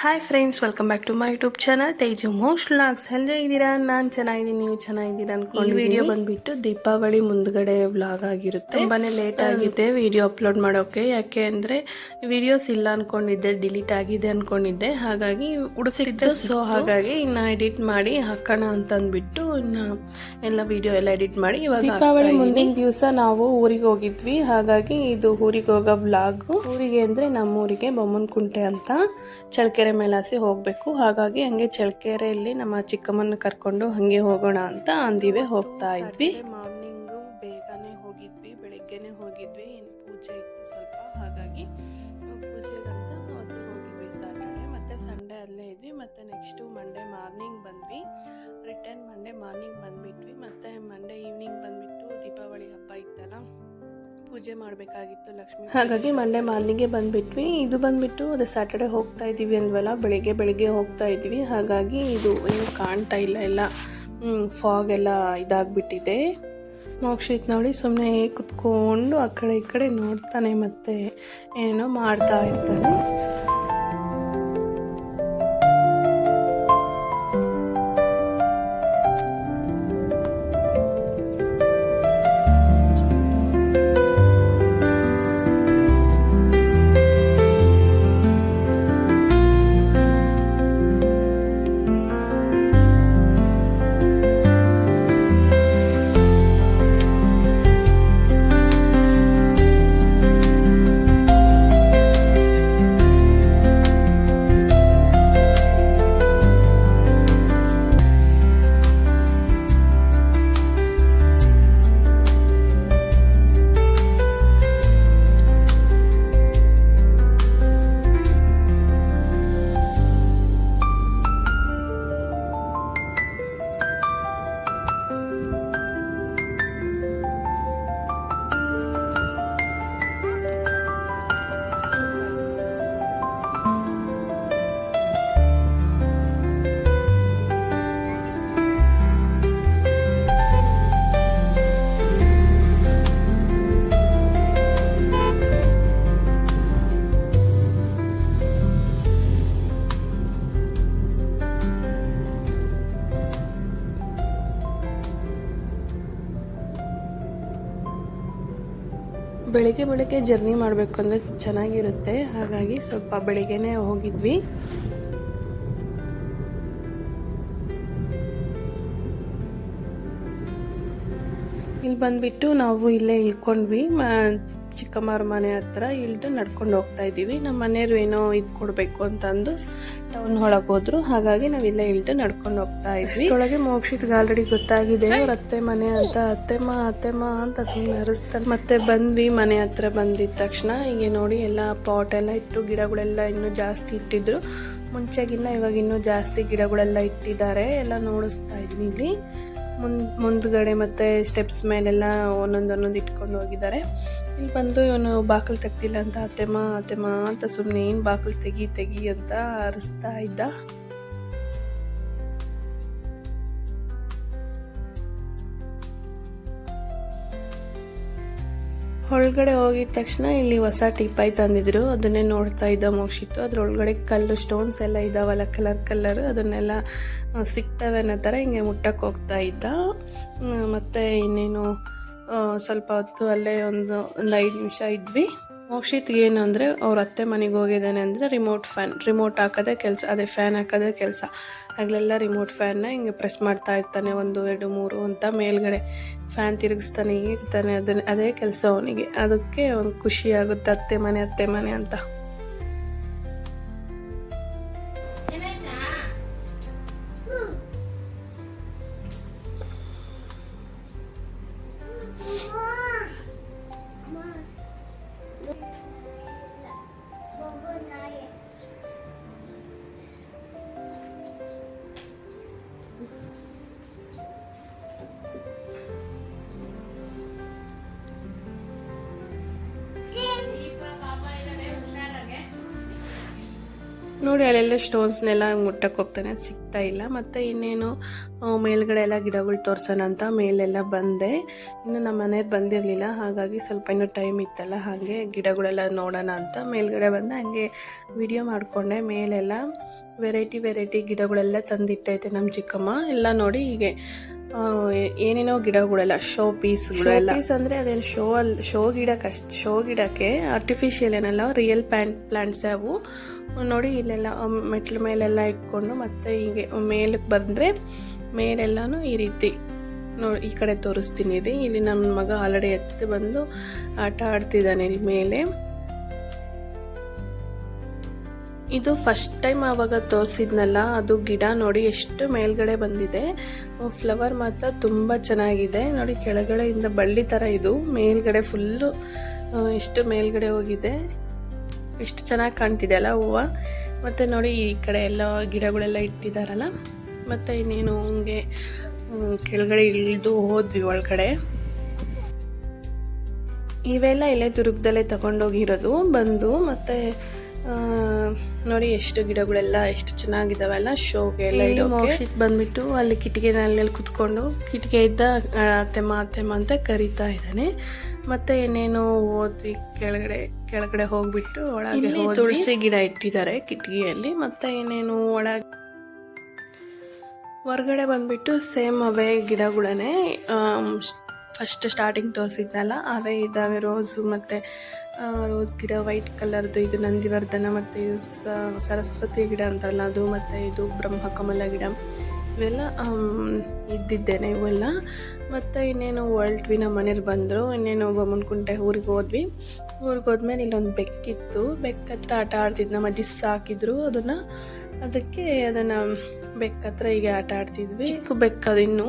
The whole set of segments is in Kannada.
Hi friends welcome back to my YouTube channel Teju most vlogs ಎಲ್ಲರೂ ಇದ್ದೀರಾ ನಾನು ಚೆನ್ನಾಗಿದ್ದೀನಿ. ನೀವು ಚೆನ್ನಾಗಿದ್ದೀರಾ ಅನ್ಕೊಂಡು ವಿಡಿಯೋ ಬಂದ್ಬಿಟ್ಟು ದೀಪಾವಳಿ ಮುಂದ್ಗಡೆ ವ್ಲಾಗ್ ಆಗಿರುತ್ತೆ. ತುಂಬಾ ಲೇಟ್ ಆಗಿದೆ. ವಿಡಿಯೋ ಅಪ್ಲೋಡ್ ಮಾಡೋಕೆ. ಯಾಕೆ ಅಂದ್ರೆ ವಿಡಿಯೋಸ್ ಇಲ್ಲ ಅಂದ್ಕೊಂಡಿದ್ದೆ ಡಿಲೀಟ್ ಆಗಿದೆ ಅಂದ್ಕೊಂಡಿದ್ದೆ ಹಾಗಾಗಿ ಹುಡುಸಿದ್ದು ಸೊ ಹಾಗಾಗಿ ಇನ್ನು ಎಡಿಟ್ ಮಾಡಿ ಹಾಕೋಣ ಅಂತ ಅಂದ್ಬಿಟ್ಟು ಇನ್ನ ಎಲ್ಲ ವಿಡಿಯೋ ಎಲ್ಲ ಎಡಿಟ್ ಮಾಡಿ ಇವಾಗ ದೀಪಾವಳಿ ಮುಂದಿನ ದಿವಸ ನಾವು ಊರಿಗೆ ಹೋಗಿದ್ವಿ. ಹಾಗಾಗಿ ಇದು ಊರಿಗೆ ಹೋಗೋ ವ್ಲಾಗು ಊರಿಗೆ ಅಂದ್ರೆ ನಮ್ಮೂರಿಗೆ ಬೊಮ್ಮನಕುಂಟೆ ಅಂತ. ಚಳ್ಳಕೆರೆ ಮೇಲಾಸಿ ಹೋಗಬೇಕು. ಹಾಗಾಗಿ ಹಂಗೆ ಚಳ್ಳಕೆರೆಯಲ್ಲಿ ನಮ್ಮ ಚಿಕ್ಕಮ್ಮನ ಕರ್ಕೊಂಡು ಹಂಗೆ ಹೋಗೋಣ ಅಂತ ಅಂದಿವೆ, ಹೋಗ್ತಾ ಇದ್ವಿ. ಮಾರ್ನಿಂಗು ಬೇಗನೆ ಹೋಗಿದ್ವಿ, ಬೆಳಿಗ್ಗೆನೆ ಹೋಗಿದ್ವಿ. ಏನು ಪೂಜೆ ಇತ್ತು ಸ್ವಲ್ಪ, ಹಾಗಾಗಿ ಪೂಜೆಗಂತ ಅವತ್ತು ಹೋಗಿದ್ವಿ. ಸಾಟರ್ಡೆ ಮತ್ತು ಸಂಡೇ ಅಲ್ಲೇ ಇದ್ವಿ. ಮತ್ತೆ ನೆಕ್ಸ್ಟು ಮಂಡೇ ಮಾರ್ನಿಂಗ್ ಬಂದ್ವಿ. ರಿಟರ್ನ್ ಮಂಡೇ ಮಾರ್ನಿಂಗ್ ಬಂದ್ಬಿಟ್ವಿ. ಮತ್ತೆ ಮಂಡೇ ಈವ್ನಿಂಗ್ ಬಂದ್ಬಿಟ್ಟು ದೀಪಾವಳಿ ಹಬ್ಬ ಇತ್ತಲ್ಲ. ಪೂಜೆ ಮಾಡಬೇಕಾಗಿತ್ತು ಲಕ್ಷ್ಮಿ ಹಾಗಾಗಿ ಮಂಡೇ ಮಾರ್ನಿಂಗೆ ಬಂದ್ಬಿಟ್ವಿ. ಇದು ಬಂದ್ಬಿಟ್ಟು ಅದೇ ಸ್ಯಾಟರ್ಡೆ ಹೋಗ್ತಾ ಇದ್ದೀವಿ ಅಂದ್ವಲ್ಲ, ಬೆಳಿಗ್ಗೆ ಬೆಳಿಗ್ಗೆ ಹೋಗ್ತಾ ಇದ್ವಿ ಹಾಗಾಗಿ ಇದು ಏನು ಕಾಣ್ತಾ ಇಲ್ಲ ಎಲ್ಲ. ಫಾಗ್ ಎಲ್ಲ ಇದಾಗ್ಬಿಟ್ಟಿದೆ. ಮೋಕ್ಷಿತ್ ನೋಡಿ ಸುಮ್ಮನೆ ಕುತ್ಕೊಂಡು ಆ ಕಡೆ ಈ ಕಡೆ ನೋಡ್ತಾನೆ ಮತ್ತೆ ಏನೇನೋ ಮಾಡ್ತಾ ಇರ್ತಾನೆ. ಬೆಳಿಗ್ಗೆ ಬೆಳಿಗ್ಗೆ ಜರ್ನಿ ಮಾಡಬೇಕು ಅಂದರೆ ಚೆನ್ನಾಗಿರುತ್ತೆ. ಹಾಗಾಗಿ ಸ್ವಲ್ಪ ಬೆಳಿಗ್ಗೆನೇ ಹೋಗಿದ್ವಿ. ಇಲ್ಲಿ ಬಂದ್ಬಿಟ್ಟು ನಾವು ಇಲ್ಲೇ ಇಳ್ಕೊಂಡ್ವಿ. ಚಿಕ್ಕಮ್ಮವ್ರ ಮನೆ ಹತ್ರ ಇಳಿದು ನಡ್ಕೊಂಡು ಹೋಗ್ತಾ ಇದ್ದೀವಿ. ನಮ್ಮ ಮನೆಯವರು ಏನೋ ಇದು ಕೊಡಬೇಕು ಅಂತಂದು ಟೌನ್ ಒಳಗೆ ಹೋದ್ರು. ಹಾಗಾಗಿ ನಾವು ಇಳಿದು ಇಳ್ದು ನಡ್ಕೊಂಡು ಹೋಗ್ತಾ ಇದ್ವಿ. ಒಳಗೆ ಮೋಕ್ಷಿತ್ಗೆ ಆಲ್ರೆಡಿ ಗೊತ್ತಾಗಿದೆ. ಅವ್ರ ಅತ್ತೆ ಮನೆ ಅಂತ ಅತ್ತೆಮ್ಮ ಅತ್ತೆಮ್ಮ ಅಂತ ಸುಮ್ಮನೆ ಹರಿಸ್ತಾರೆ ಮತ್ತೆ ಬಂದ್ವಿ ಮನೆ ಹತ್ರ ಬಂದಿದ್ದ ತಕ್ಷಣ. ಹೀಗೆ ನೋಡಿ ಎಲ್ಲ ಪಾಟ್ ಎಲ್ಲ ಇಟ್ಟು ಗಿಡಗಳೆಲ್ಲ ಇನ್ನೂ ಜಾಸ್ತಿ ಇಟ್ಟಿದ್ರು. ಮುಂಚೆಗಿನ್ನ ಇವಾಗ ಇನ್ನೂ ಜಾಸ್ತಿ ಗಿಡಗಳೆಲ್ಲ ಇಟ್ಟಿದ್ದಾರೆ. ಎಲ್ಲ ನೋಡಿಸ್ತಾ ಇದ್ವಿ ಇಲ್ಲಿ. ಮುಂದ್ ಮುಂದ್ಗಡೆ ಮತ್ತೆ ಸ್ಟೆಪ್ಸ್ ಮೇಲೆಲ್ಲ ಒಂದೊಂದು ಇಟ್ಕೊಂಡು ಹೋಗಿದ್ದಾರೆ. ಇಲ್ಲಿ ಬಂದು ಇವನು ಬಾಕಲ್ ತೆಗ್ದಿಲ್ಲ ಅಂತ ಅತ್ತೆಮ್ಮ ಅತ್ತೆಮ್ಮ ಅಂತ ಸುಮ್ಮನೆ ಏನು ಬಾಕಲ್ ತೆಗಿ ತೆಗಿ ಅಂತ ಅರಿಸ್ತಾ ಇದ್ದ. ಒಳಗಡೆ ಹೋಗಿದ ತಕ್ಷಣ ಇಲ್ಲಿ ಹೊಸ ಟಿಪಾಯಿ ತಂದಿದ್ರು. ಅದನ್ನೇ ನೋಡ್ತಾ ಇದ್ದ ಮೋಕ್ಷಿತ್ತು. ಅದ್ರೊಳಗಡೆ ಕಲ್ಲು ಸ್ಟೋನ್ಸ್ ಎಲ್ಲ ಇದಾವಲ್ಲ ಕಲರ್ ಕಲರ್ ಅದನ್ನೆಲ್ಲ ಸಿಗ್ತವೆ ಅನ್ನೋ ಥರ ಹಿಂಗೆ ಮುಟ್ಟಕ್ಕೆ ಹೋಗ್ತಾ ಇದ್ದ. ಮತ್ತು ಇನ್ನೇನು ಸ್ವಲ್ಪ ಹೊತ್ತು ಅಲ್ಲೇ ಒಂದು ಒಂದು ಐದು ನಿಮಿಷ ಇದ್ವಿ. ಮೋಕ್ಷಿತ್ಗೆ ಏನು ಅಂದರೆ ಅವ್ರ ಅತ್ತೆ ಮನೆಗೆ ಹೋಗಿದ್ದಾನೆ ಅಂದರೆ ರಿಮೋಟ್ ಫ್ಯಾನ್ ರಿಮೋಟ್ ಹಾಕೋದೇ ಕೆಲಸ, ಅದೇ ಫ್ಯಾನ್ ಹಾಕೋದೇ ಕೆಲಸ. ಆಗಲೆಲ್ಲ ರಿಮೋಟ್ ಫ್ಯಾನ್ನ ಹಿಂಗೆ ಪ್ರೆಸ್ ಮಾಡ್ತಾ ಇರ್ತಾನೆ ಒಂದು, ಎರಡು, ಮೂರು ಅಂತ ಮೇಲ್ಗಡೆ. ಫ್ಯಾನ್ ತಿರುಗಿಸ್ತಾನೆ, ಇರ್ತಾನೆ, ಅದನ್ನ, ಅದೇ ಕೆಲಸ ಅವನಿಗೆ. ಅದಕ್ಕೆ ಅವ್ನಿಗೆ ಖುಷಿ ಆಗುತ್ತೆ, ಅತ್ತೆ ಮನೆ ಅತ್ತೆ ಮನೆ ಅಂತ. ನೋಡಿ, ಅಲ್ಲೆಲ್ಲ ಸ್ಟೋನ್ಸ್ನೆಲ್ಲ ಮುಟ್ಟಕ್ಕೆ ಹೋಗ್ತಾನೆ ಸಿಗ್ತಾ ಇಲ್ಲ. ಮತ್ತು ಇನ್ನೇನು ಮೇಲ್ಗಡೆ ಎಲ್ಲ ಗಿಡಗಳು ತೋರ್ಸೋಣ ಅಂತ ಮೇಲೆಲ್ಲ ಬಂದೆ. ಇನ್ನು ನಮ್ಮ ಮನೆಯವ್ರು ಬಂದಿರಲಿಲ್ಲ, ಹಾಗಾಗಿ ಸ್ವಲ್ಪ ಇನ್ನೂ ಟೈಮ್ ಇತ್ತಲ್ಲ, ಹಾಗೆ ಗಿಡಗಳೆಲ್ಲ ನೋಡೋಣ ಅಂತ ಮೇಲ್ಗಡೆ ಬಂದೆ. ಹಾಗೆ ವಿಡಿಯೋ ಮಾಡಿಕೊಂಡೆ, ಮೇಲೆಲ್ಲ ವೆರೈಟಿ ವೆರೈಟಿ ಗಿಡಗಳೆಲ್ಲ ತಂದಿಟ್ಟೈತೆ ನಮ್ಮ ಚಿಕ್ಕಮ್ಮ. ಎಲ್ಲ ನೋಡಿ ಹೀಗೆ ಏನೇನೋ ಗಿಡಗಳೆಲ್ಲ ಶೋ ಪೀಸ್ ಪೀಸ್ ಅಂದರೆ ಅದೇನು ಶೋ ಅಲ್ಲಿ ಶೋ ಗಿಡಕ್ಕೆ ಅಷ್ಟು ಶೋ ಗಿಡಕ್ಕೆ ಆರ್ಟಿಫಿಷಿಯಲ್ ಏನಲ್ಲ ರಿಯಲ್ ಪ್ಯಾಂಟ್ ಪ್ಲಾಂಟ್ಸ್ ಅವು. ನೋಡಿ ಇಲ್ಲೆಲ್ಲ ಮೆಟ್ಲ ಮೇಲೆಲ್ಲ ಇಟ್ಕೊಂಡು ಮತ್ತೆ ಹೀಗೆ ಮೇಲಕ್ಕೆ ಬಂದರೆ ಮೇಲೆಲ್ಲಾನು ಈ ರೀತಿ. ನೋಡಿ ಈ ಕಡೆ ತೋರಿಸ್ತೀನಿ ರೀ ಇಲ್ಲಿ ನಮ್ಮ ಮಗ ಆಲ್ರೆಡಿ ಎತ್ತು ಬಂದು ಆಟ ಆಡ್ತಿದ್ದಾನೆ ರೀ ಮೇಲೆ. ಇದು ಫಸ್ಟ್ ಟೈಮ್ ಆವಾಗ ತೋರಿಸಿದ್ನಲ್ಲ, ಅದು ಗಿಡ ನೋಡಿ ಎಷ್ಟು ಮೇಲ್ಗಡೆ ಬಂದಿದೆ. ಫ್ಲವರ್ ಮಾತ್ರ ತುಂಬ ಚೆನ್ನಾಗಿದೆ. ನೋಡಿ, ಕೆಳಗಡೆಯಿಂದ ಬಳ್ಳಿ ಥರ ಇದು. ಮೇಲ್ಗಡೆ ಫುಲ್ಲು ಎಷ್ಟು ಮೇಲ್ಗಡೆ ಹೋಗಿದೆ. ಎಷ್ಟು ಚೆನ್ನಾಗಿ ಕಾಣ್ತಿದೆ ಅಲ್ಲ ಹೂವು. ಮತ್ತು ನೋಡಿ, ಈ ಕಡೆ ಎಲ್ಲ ಗಿಡಗಳೆಲ್ಲ ಇಟ್ಟಿದ್ದಾರಲ್ಲ ಮತ್ತು ಇನ್ನೇನು ಹಂಗೆ ಕೆಳಗಡೆ ಇಳಿದು ಹೋದ್ವಿ ಒಳಗಡೆ. ಇವೆಲ್ಲ ಇಲ್ಲೇ ದುರ್ಗದಲ್ಲೇ ತಗೊಂಡೋಗಿರೋದು. ಬಂದು ಮತ್ತೆ ನೋಡಿ ಎಷ್ಟು ಗಿಡಗಳೆಲ್ಲ ಎಷ್ಟು ಚೆನ್ನಾಗಿದಾವಲ್ಲ ಶೋಗೆ ಎಲ್ಲ ಬಂದ್ಬಿಟ್ಟು ಅಲ್ಲಿ ಕಿಟಕಿನಲ್ಲಿ ಕುತ್ಕೊಂಡು ಕಿಟಕಿ ಇದ್ದ ಅತ್ತೆಮ್ಮ ಅತ್ತೆಮ್ಮ ಅಂತ ಕರಿತಾ ಇದ್ದಾನೆ. ಮತ್ತೆ ಇನ್ನೇನು ಹೋದ್ವಿ ಕೆಳಗಡೆ ಕೆಳಗಡೆ ಹೋಗ್ಬಿಟ್ಟು ಒಳಗೆ ತುಳಸಿ ಗಿಡ ಇಟ್ಟಿದ್ದಾರೆ ಕಿಟಕಿಯಲ್ಲಿ. ಮತ್ತೆ ಇನ್ನೇನು ಒಳಗೆ ಹೊರಗಡೆ ಬಂದ್ಬಿಟ್ಟು ಸೇಮ್ ಅವೇ ಗಿಡಗಳೇ ಫಸ್ಟ್ ಸ್ಟಾರ್ಟಿಂಗ್ ತೋರಿಸಿದ್ನಲ್ಲ, ಅವೇ ಇದ್ದಾವೆ ರೋಸು ಮತ್ತು ರೋಸ್ ಗಿಡ ವೈಟ್ ಕಲರ್ದು ಇದು ನಂದಿವರ್ಧನ ಮತ್ತು ಇದು ಸರಸ್ವತಿ ಗಿಡ ಅಂತಾರಲ್ಲ, ಅದು ಮತ್ತು ಇದು ಬ್ರಹ್ಮಕಮಲ ಗಿಡ. ಇವೆಲ್ಲ ಇದ್ದಿದ್ದೇನೆ ಇವೆಲ್ಲ. ಮತ್ತು ಇನ್ನೇನು ಹೊರಟ್ವಿ ನಮ್ಮ ಮನೇಲಿ ಬಂದರು, ಇನ್ನೇನು ಬೊಮ್ಮನಕುಂಟೆ ಊರಿಗೆ ಹೋದ್ವಿ. ಊರಿಗೆ ಹೋದ್ಮೇಲೆ ಇಲ್ಲೊಂದು ಬೆಕ್ಕಿತ್ತು ಬೆಕ್ಕ ಹತ್ರ ಆಟ ಆಡ್ತಿದ್ದು ನಮ್ಮ ಅಜ್ಜಿ ಸಾಕಿದ್ರು ಅದನ್ನು. ಅದಕ್ಕೆ ಅದನ್ನು ಬೆಕ್ಕ ಹತ್ರ ಹೀಗೆ ಆಟ ಆಡ್ತಿದ್ವಿ. ಚಿಕ್ಕ ಬೆಕ್ಕ ಅದು ಇನ್ನು.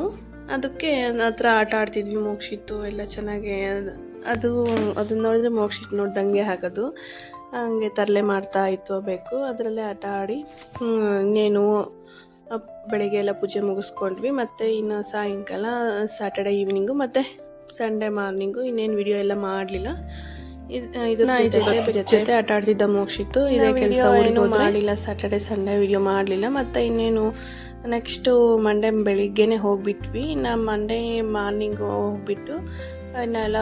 ಅದಕ್ಕೆ ಹತ್ರ ಆಟ ಆಡ್ತಿದ್ವಿ ಮೋಕ್ಷಿತ್ತು ಎಲ್ಲ ಚೆನ್ನಾಗಿ. ಅದ್- ಅದು ಅದನ್ನ ನೋಡಿದ್ರೆ ಮೋಕ್ಷಿತ್ ನೋಡ್ದಂಗೆ ಆಗೋದು. ಹಂಗೆ ತರಲೆ ಮಾಡ್ತಾ ಇತ್ತು ಬೇಕು. ಅದರಲ್ಲೇ ಆಟ ಆಡಿ ಇನ್ನೇನು ಬೆಳಿಗ್ಗೆ ಎಲ್ಲ ಪೂಜೆ ಮುಗಿಸ್ಕೊಂಡ್ವಿ. ಮತ್ತು ಇನ್ನು ಸಾಯಂಕಾಲ ಸ್ಯಾಟರ್ಡೇ ಈವ್ನಿಂಗು ಮತ್ತು ಸಂಡೇ ಮಾರ್ನಿಂಗು ಇನ್ನೇನು ವಿಡಿಯೋ ಎಲ್ಲ ಮಾಡಲಿಲ್ಲ. ಇದು ಜೊತೆ ಜೊತೆ ಆಟ ಆಡ್ತಿದ್ದ ಮೋಕ್ಷಿತ್ತು. ಇದೇ ಕೆಲಸ ಮಾಡಿಲ್ಲ ಸ್ಯಾಟರ್ಡೆ ಸಂಡೇ ವಿಡಿಯೋ ಮಾಡಲಿಲ್ಲ. ಮತ್ತು ಇನ್ನೇನು ನೆಕ್ಸ್ಟು ಮಂಡೇ ಬೆಳಿಗ್ಗೆನೆ ಹೋಗಿಬಿಟ್ವಿ. ಇನ್ನು ಮಂಡೇ ಮಾರ್ನಿಂಗ್ ಹೋಗ್ಬಿಟ್ಟು ಇನ್ನೆಲ್ಲ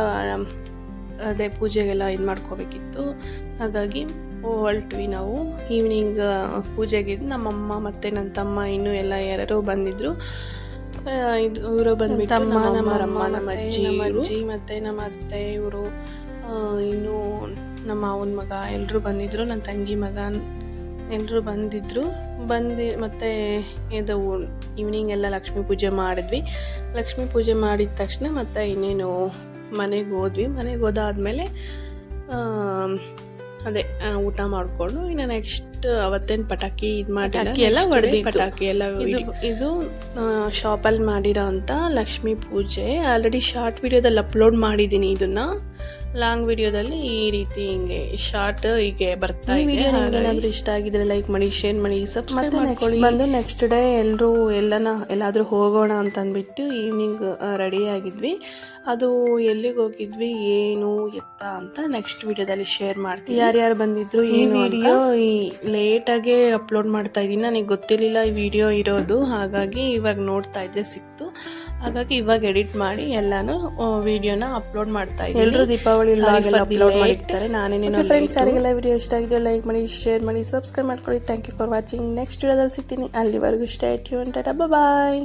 ಅದೇ ಪೂಜೆಗೆಲ್ಲ ಇದು ಮಾಡ್ಕೋಬೇಕಿತ್ತು. ಹಾಗಾಗಿ ಹೊರಟ್ವಿ ನಾವು. ಈವ್ನಿಂಗ್ ಪೂಜೆಗೆ ನಮ್ಮಮ್ಮ ಮತ್ತು ನನ್ನ ತಮ್ಮ ಇನ್ನೂ ಎಲ್ಲ ಯಾರ್ಯಾರೋ ಬಂದಿದ್ರು. ಇದು ಇವರು ಬಂದು ತಮ್ಮ ನಮ್ಮ ಅಮ್ಮ ನಮ್ಮ ಅಜ್ಜಿ ಅಜ್ಜಿ ಮತ್ತು ನಮ್ಮ ಅತ್ತೆ ಇವರು ಇನ್ನೂ ನಮ್ಮ ಅವನ ಮಗ ಎಲ್ಲರೂ ಬಂದಿದ್ದರು ನನ್ನ ತಂಗಿ ಮಗ ಎಲ್ಲರೂ ಬಂದಿದ್ರು. ಬಂದು ಮತ್ತು ಇದು ಈವ್ನಿಂಗ್ ಎಲ್ಲ ಲಕ್ಷ್ಮೀ ಪೂಜೆ ಮಾಡಿದ್ವಿ. ಲಕ್ಷ್ಮೀ ಪೂಜೆ ಮಾಡಿದ ತಕ್ಷಣ ಮತ್ತು ಇನ್ನೇನು ಮನೆಗೆ ಹೋದ್ವಿ. ಮನೆಗೆ ಹೋದಾದ್ಮೇಲೆ ಅದೇ ಊಟ ಮಾಡಿಕೊಂಡು ಇನ್ನು ನೆಕ್ಸ್ಟ್ ಅವತ್ತೇನು ಪಟಾಕಿ ಇದು ಮಾಡಿ ಎಲ್ಲ ಹೊಡೆದಿ ಪಟಾಕಿ ಎಲ್ಲ ಇದು ಇದು ಶಾಪಲ್ಲಿ ಮಾಡಿರೋ ಅಂತ ಲಕ್ಷ್ಮೀ ಪೂಜೆ. ಆಲ್ರೆಡಿ ಶಾರ್ಟ್ ವಿಡಿಯೋದಲ್ಲಿ ಅಪ್ಲೋಡ್ ಮಾಡಿದ್ದೀನಿ ಇದನ್ನ. ಲಾಂಗ್ ವಿಡಿಯೋದಲ್ಲಿ ಈ ರೀತಿ ಹಿಂಗೆ ಶಾರ್ಟ್ ಹೀಗೆ ಬರ್ತಾ ಇದೆ ಏನಾದರೂ ಇಷ್ಟ ಆಗಿದ್ರೆ ಲೈಕ್ ಮಾಡಿ ಶೇರ್ ಮಾಡಿ ಸಬ್ಸ್ಕ್ರೈಬ್ ಮಾಡ್ಕೊಳ್ಳಿ. ಬಂದು ನೆಕ್ಸ್ಟ್ ಡೇ ಎಲ್ಲರೂ ಎಲ್ಲನ ಎಲ್ಲಾದರೂ ಹೋಗೋಣ ಅಂತ ಅಂದ್ಬಿಟ್ಟು ಈವ್ನಿಂಗ್ ರೆಡಿ ಆಗಿದ್ವಿ. ಅದು ಎಲ್ಲಿಗೆ ಹೋಗಿದ್ವಿ ಏನು ಎತ್ತ ಅಂತ ನೆಕ್ಸ್ಟ್ ವಿಡಿಯೋದಲ್ಲಿ ಶೇರ್ ಮಾಡ್ತೀವಿ ಯಾರ್ಯಾರು ಬಂದಿದ್ರು ಈ ವಿಡಿಯೋ ಈ ಲೇಟಾಗೆ ಅಪ್ಲೋಡ್ ಮಾಡ್ತಾ ಇದ್ದೀನಿ. ನನಗೆ ಗೊತ್ತಿರಲಿಲ್ಲ ಈ ವಿಡಿಯೋ ಇರೋದು. ಹಾಗಾಗಿ ಇವಾಗ ನೋಡ್ತಾ ಇದ್ದೆ ಸಿಕ್ತು. ಹಾಗಾಗಿ ಇವಾಗ ಎಡಿಟ್ ಮಾಡಿ ಎಲ್ಲಾನು ವಿಡಿಯೋನ ಅಪ್ಲೋಡ್ ಮಾಡ್ತಾ ಇದ್ದೀನಿ. ಎಲ್ಲರೂ ದೀಪಾವಳಿ ಅಪ್ಲೋಡ್ ಮಾಡಿರ್ತಾರೆ. ನಾನೇನೇನೋ ಫ್ರೆಂಡ್ಸ್ ಯಾರಿಗೆಲ್ಲ ವಿಡಿಯೋ ಇಷ್ಟ ಆಗಿದೆಯೋ ಲೈಕ್ ಮಾಡಿ ಶೇರ್ ಮಾಡಿ ಸಬ್ಸ್ಕ್ರೈಬ್ ಮಾಡ್ಕೊಳ್ಳಿ. Thank you for watching next ವಿಡಿಯೋದಲ್ಲಿ ಸಿಗ್ತೀನಿ. ಅಲ್ಲಿವರೆಗೂ ಇಷ್ಟ ಆಯ್ತು ಅಂತ ಬಾಯ್